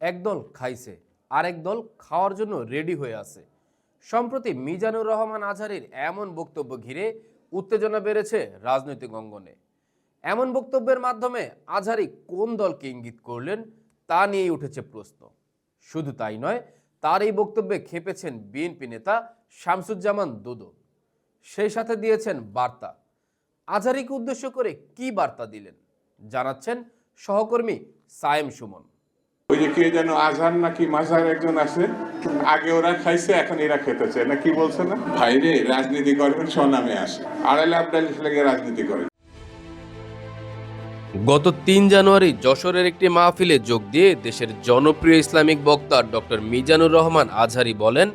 একদল খাইছে, আরেক দল খাওয়ার জন্য রেডি হয়ে আছে। সম্প্রতি মিজানুর রহমান আজহারির এমন বক্তব্য ঘিরে উত্তেজনা বেড়েছে রাজনৈতিক অঙ্গনে। এমন বক্তব্যের মাধ্যমে আজহারি কোন দলকে ইঙ্গিত করলেন তা নিয়েই উঠেছে প্রশ্ন। শুধু তাই নয়, তার এই বক্তব্যে খেপেছেন বিএনপি নেতা শামসুজ্জামান দুদু সেই সাথে দিয়েছেন বার্তা। আজহারিকে উদ্দেশ্য করে কি বার্তা দিলেন? জানাচ্ছেন সহকর্মী সায়েম সুমন। ওই যে কে যেন আজহার নাকি মাঝার একজন আছে আগে ওরা খাইছে এখন এরা খেতেছে না কি বলছে না? ভাইরে রাজনীতি করবেন স্বনামে আসে আড়াইলে আবদালিশ লেগে রাজনীতি করে গত তিন জানুয়ারি যশোরের একটি মাহফিলে যোগ দিয়ে দেশের জনপ্রিয় ইসলামিক বক্তা ডক্টর মিজানুর রহমান আজহারি বলেন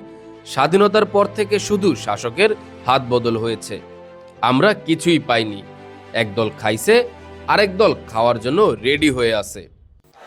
স্বাধীনতার পর থেকে শুধু শাসকের হাত বদল হয়েছে। আমরা কিছুই পাইনি। একদল খাইছে আরেক দল খাওয়ার জন্য রেডি হয়ে আছে।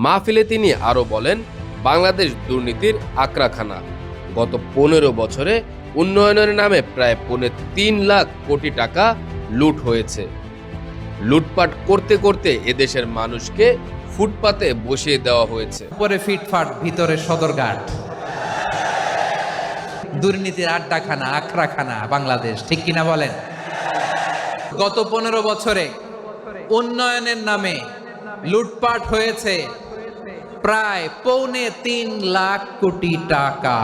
মাহফিলে তিনি আরও বলেন, বাংলাদেশ দুর্নীতির আক্রাখানা গত পনেরো বছরে উন্নয়নের নামে প্রায় পৌনে তিন লাখ কোটি টাকা লুট হয়েছে। লুটপাট করতে করতে এদেশের মানুষকে ফুটপাতে বসিয়ে দেওয়া হয়েছে। উপরে ফিটফাট, ভিতরে সদরঘাট। দুর্নীতির আড্ডাখানা আখড়াখানা বাংলাদেশ, ঠিক কিনা বলেন? গত পনেরো বছরে উন্নয়নের নামে লুটপাট হয়েছে প্রায় পৌনে তিন লাখ কোটি টাকা।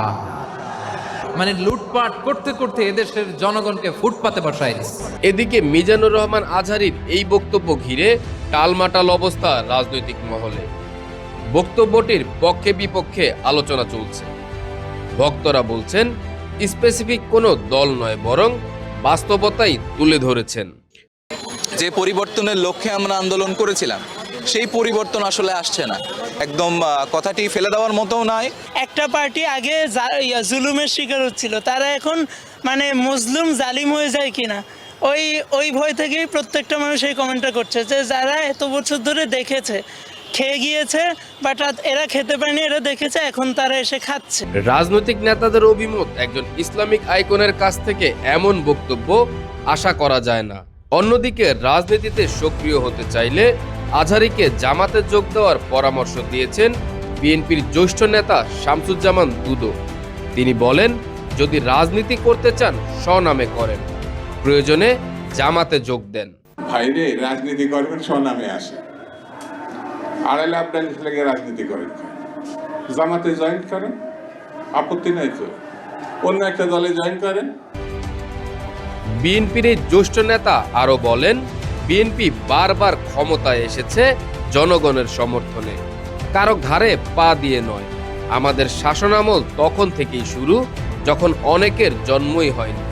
মানে লুটপাট করতে করতে এদেশের জনগণকে ফুটপাতে বসায় এদিকে মিজানুর রহমান আজহারির এই বক্তব্য ঘিরে টালমাটাল অবস্থা রাজনৈতিক মহলে। বক্তব্যটির পক্ষে বিপক্ষে আলোচনা চলছে। ভক্তরা বলছেন স্পেসিফিক কোনো দল নয় বরং বাস্তবতাই তুলে ধরেছেন। যে পরিবর্তনের লক্ষ্যে আমরা আন্দোলন করেছিলাম সেই পরিবর্তন আসলে আসছে না। একদম কথাটি ফেলে দেওয়ার মতোও নয় একটা পার্টি আগে জুলুমের শিকার হচ্ছিল। তারা এখন মানে মুসলিম জালিম হয়ে যায় কিনা? ওই ওই ভয় থেকেই প্রত্যেকটা মানুষ এই কমেন্টটা করছে যে যারা এত বছর ধরে দেখেছে খেয়ে গিয়েছে বাট এরা খেতে পারেনি এরা দেখেছে এখন তারা এসে খাচ্ছে। রাজনৈতিক নেতাদের অভিমত একজন ইসলামিক আইকনের কাছ থেকে এমন বক্তব্য আশা করা যায় না। অন্যদিকে রাজনীতিতে সক্রিয় হতে চাইলে আজহারিকে জামাতে যোগ দেওয়ার পরামর্শ দিয়েছেন বিএনপির জ্যেষ্ঠ নেতা শামসুজ্জামান দুদো। তিনি বলেন যদি রাজনীতি করতে চান স্বনামে করেন। প্রয়োজনে জামাতে যোগ দেন। ভাইরে রাজনীতি করবেন স্বনামে আসে আড়াইলে আবদালিশ লেগে রাজনীতি করেন জামাতে জয়েন করেন? আপত্তি নাই তো। অন্য একটা দলে জয়েন করেন? বিএনপির এই জ্যেষ্ঠ নেতা আরও বলেন বিএনপি বারবার ক্ষমতায় এসেছে জনগণের সমর্থনে। কারও ঘাড়ে পা দিয়ে নয়। আমাদের শাসনামল তখন থেকেই শুরু, যখন অনেকের জন্মই হয়নি।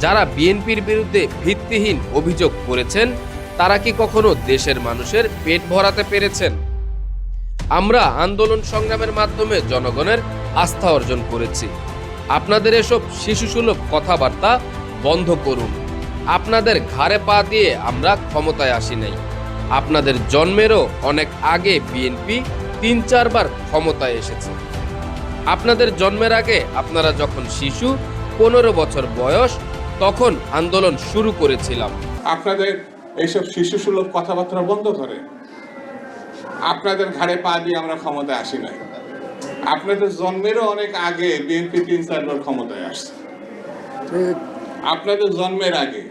যারা বিএনপির বিরুদ্ধে ভিত্তিহীন অভিযোগ করেছেন, তারা কি কখনো দেশের মানুষের পেট ভরাতে পেরেছেন? আমরা আন্দোলন সংগ্রামের মাধ্যমে জনগণের আস্থা অর্জন করেছি। আপনাদের এসব শিশুসুলভ কথাবার্তা বন্ধ করুন। আপনাদের ঘাড়ে পা দিয়ে আমরা ক্ষমতায় আসি নাই। আপনাদের জন্মেরও অনেক আগে বিএনপি তিন চারবার ক্ষমতায় এসেছে। আপনাদের জন্মের আগে আপনারা যখন শিশু, পনেরো বছর বয়স, তখন আন্দোলন শুরু করেছিলাম। আপনাদের এইসব শিশু সুলভ কথাবার্তা বন্ধ করেন আপনাদের ঘাড়ে পা দিয়ে আমরা ক্ষমতায় আসি নাই। আপনাদের জন্মেরও অনেক আগে বিএনপি তিন চারবার ক্ষমতায় আসছে। আপনাদের জন্মের আগে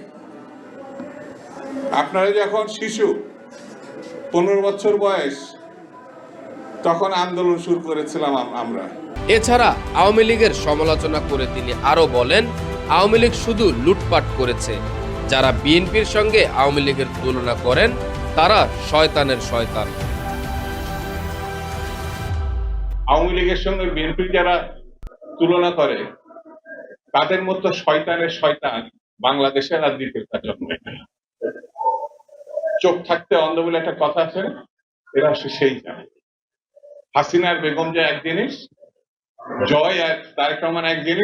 আপনারা যখন শিশু পনেরো বছর বয়স তখন আন্দোলন শুরু করেছিলাম আমরা। এছাড়া আওয়ামী লীগের সমালোচনা করে তিনি আরও বলেন আওয়ামী লীগ শুধু লুটপাট করেছে। যারা বিএনপির সঙ্গে আওয়ামী লীগের তুলনা করেন তারা শয়তানের শয়তান। আওয়ামী লীগের সঙ্গে বিএনপি যারা তুলনা করে তাদের মতো শয়তানের শয়তান বাংলাদেশের জন্মে নাই। চোখ থাকতে অন্ধ বলে একটা কথা আছে, এরা সেই জানে। হাসিনার বেগম যে এক জিনিস জয় আর তারেক রহমান এক জিনিস